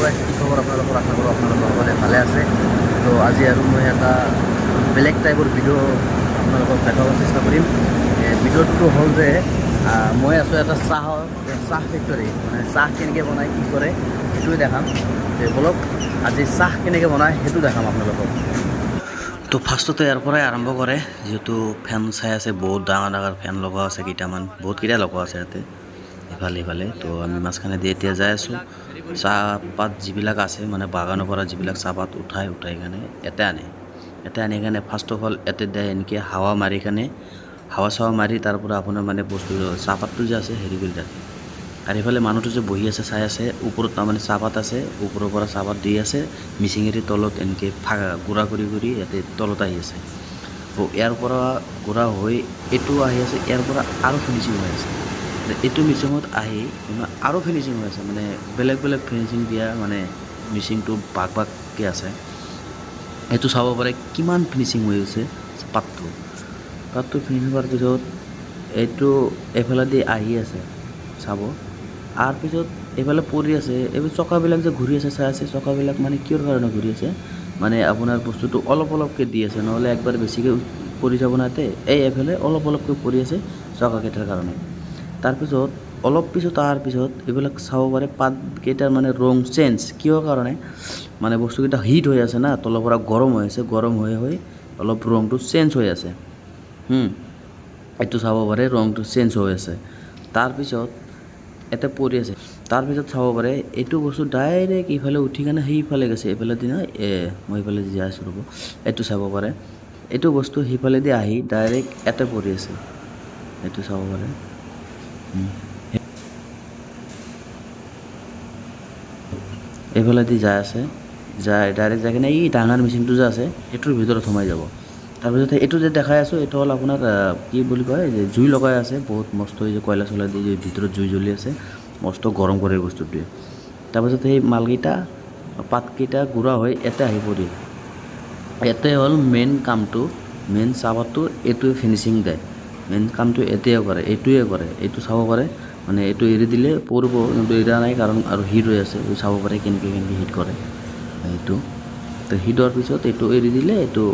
আপোনালোকৰ আশা কৰোঁ আপোনালোকৰ সকলোৱে ভালে আছে। তো আজি আৰু মই এটা বেলেগ টাইপৰ ভিডিঅ' আপোনালোকক দেখাব চেষ্টা কৰিম। ভিডিঅ'টো হ'ল যে মই আছোঁ এটা চাহৰ চাহ ফেক্টৰী মানে চাহ কেনেকৈ বনায়, কি কৰে, সেইটোৱে দেখাম। বলক, আজি চাহ কেনেকৈ বনায়, সেইটো দেখাম আপোনালোকক তো ফাৰ্ষ্টতে ইয়াৰ পৰাই আৰম্ভ কৰে, যিহেতু ফেন চাই আছে, বহুত ডাঙৰ ডাঙৰ ফেন লগোৱা আছে কেইটামান, বহুতকেইটা লগোৱা আছে ইয়াতে, ইফালে ইফালে তো আমি মাঝখানে দি এতিয়া যাই আছোঁ। চাহপাত যিবিলাক আছে মানে বাগানৰ পৰা যিবিলাক চাহপাত উঠাই উঠাই কেনে ইয়াতে আনে। ইয়াতে আনি কেনে ফাৰ্ষ্ট অফ অল ইয়াতে দিয়ে এনেকৈ হাৱা মাৰি কেনে, হাৱা চাৱা মাৰি তাৰ পৰা আপোনাৰ মানে বস্তু, চাহপাতটো যে আছে, হেৰি কৰি থাকে। আৰু ইফালে মানুহটো যে বহি আছে, চাই আছে, ওপৰত তাৰমানে চাহপাত আছে, ওপৰৰ পৰা চাহপাত দি আছে মিচিঙেৰি তলত এনেকৈ ফাগা গুড়া কৰি কৰি ইয়াতে তলত আহি আছে। তো ইয়াৰ পৰা গুড়া হৈ এইটো আহি আছে, ইয়াৰ পৰা আৰু ফিনিচিং হৈ আছে। এইটো মিচিঙত আহি মানে আৰু ফিনিচিং হৈ আছে মানে বেলেগ বেলেগ ফিনিচিং দিয়া মানে মিচিংটো ভাগ ভাগকৈ আছে। এইটো চাব পাৰে কিমান ফিনিচিং হৈ আছে পাতটো। পাতটো ফিনিচিং হোৱাৰ পিছত এইটো এইফালেদি আহি আছে চাব। তাৰ পিছত এইফালে পৰি আছে, এইবোৰ চকাবিলাক যে ঘূৰি আছে, চাই আছে, চকাবিলাক মানে কিহৰ কাৰণে ঘূৰি আছে? মানে আপোনাৰ বস্তুটো অলপ অলপকৈ দি আছে, নহ'লে একবাৰ বেছিকৈ পৰি যাব না এই এইফালে অলপ অলপকৈ পৰি আছে চকাকেইটাৰ কাৰণে। তাৰপিছত অলপ পিছত অহাৰ পিছত এইবিলাক চাব পাৰে পাতকেইটাৰ মানে ৰং চেঞ্জ। কিহৰ কাৰণে? মানে বস্তুকেইটা হিট হৈ আছে না, তলৰ পৰা গৰম হৈ আছে, গৰম হৈ হৈ অলপ ৰংটো চেঞ্জ হৈ আছে। এইটো চাব পাৰে ৰংটো চেঞ্জ হৈ আছে। তাৰপিছত ইয়াতে পৰি আছে। তাৰপিছত চাব পাৰে এইটো বস্তু ডাইৰেক্ট ইফালে উঠি কেনে সেইফালে গৈছে, এইফালে দি নহয় এ, মই এইফালে যাই আছোঁ ৰ'ব, এইটো চাব পাৰে। এইটো বস্তু সেইফালেদি আহি ডাইৰেক্ট ইয়াতে পৰি আছে। এইটো চাব পাৰে। এইফালেদি যাই আছে যাই ডাইৰেক্ট যাই কিনে এই ডাঙৰ মেচিনটো যে আছে সেইটোৰ ভিতৰত সোমাই যাব। তাৰপিছত এইটো যে দেখাই আছোঁ এইটো হ'ল আপোনাৰ কি বুলি কয় যে জুই লগাই আছে, বহুত মস্ত এই যে কয়লা চয়লা দি ভিতৰত জুই জ্বলি আছে, মস্ত গৰম কৰে বস্তুটোৱে। তাৰপিছত সেই মালকেইটা, পাতকেইটা গুড়া হৈ ইয়াতে আহি পৰিল। ইয়াতে হ'ল মেইন কামটো মেইন চাহপাতটো এইটোৱে ফিনিচিং দিয়ে। মেইন কামটো এতিয়াই কৰে এইটোৱে কৰে এইটো চাব পাৰে মানে এইটো এৰি দিলে পৰিব, কিন্তু এৰা নাই কাৰণ আৰু হিট হৈ আছে চাব পাৰে কেনেকৈ কেনেকৈ হিট কৰে, এইটো। তো হিট পিছত এইটো এৰি দিলে এইটো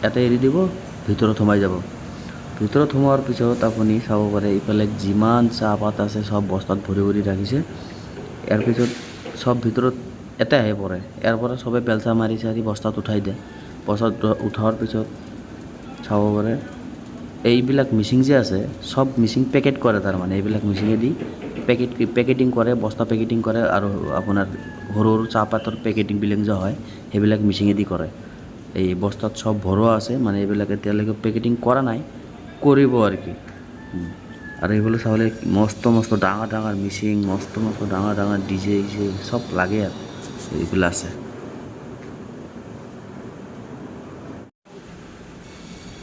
ইয়াতে এৰি দিব, ভিতৰত সোমাই যাব। ভিতৰত সোমোৱাৰ পিছত আপুনি চাব পাৰে, ইফালে যিমান চাহপাত আছে, চব বস্তাত ভৰি ভৰি ৰাখিছে। ইয়াৰ পিছত চব ভিতৰত ইয়াতে আহি পৰে। ইয়াৰ পৰা চবে বেলচা মাৰি চাৰি বস্তাত উঠাই দিয়ে। বস্তাত উঠোৱাৰ পিছত চাব পাৰে এইবিলাক মিচিং যে আছে চব মিচিং পেকেট কৰে তাৰমানে এইবিলাক মিচিঙেদি পেকেট পেকেটিং কৰে, বস্তা পেকেটিং কৰে আৰু আপোনাৰ সৰু সৰু চাহপাতৰ পেকেটিংবিলাক যে হয়, সেইবিলাক মিচিঙেদি কৰে। এই বস্তাত চব ভৰোৱা আছে মানে এইবিলাক এতিয়ালৈকে পেকেটিং কৰা নাই, কৰিব আৰু কি। আৰু এইফালে চাবলৈ মস্ত মস্ত ডাঙৰ ডাঙৰ মিচিং মস্ত মস্ত ডাঙৰ ডাঙৰ ডিজে চব লাগে আৰু এইবিলাক আছে।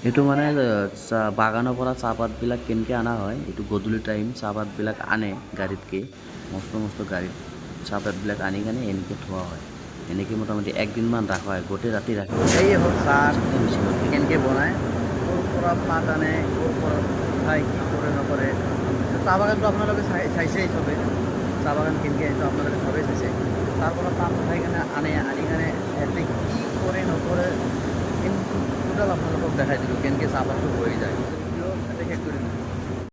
এইটো মানে বাগানৰ পৰা চাহপাতবিলাক কেনেকৈ অনা হয় এইটো গধূলি টাইম চাহপাতবিলাক আনে গাড়ীতকৈ মস্ত মস্ত গাড়ীত চাহপাতবিলাক আনি কেনে এনেকৈ থোৱা হয়। এনেকৈ মোটামুটি একদিনমান ৰাখা হয় গোটেই ৰাতি ৰাখা এই হ'ল চাহ কেনেকৈ বনায় ক'ৰ পৰা পাত আনে ক'ৰ পৰা উঠাই কি কৰে নকৰে চাহ বাগানটো আপোনালোকে চাই চাইছেই চবেই। চাহ বাগান কেনেকৈ এইটো আপোনালোকে চবেই চাইছে। তাৰ পৰা পাত উঠাই কেনে আনে আনি কেনে সিহঁতে होता है जो कि तो हो ही जाएगा।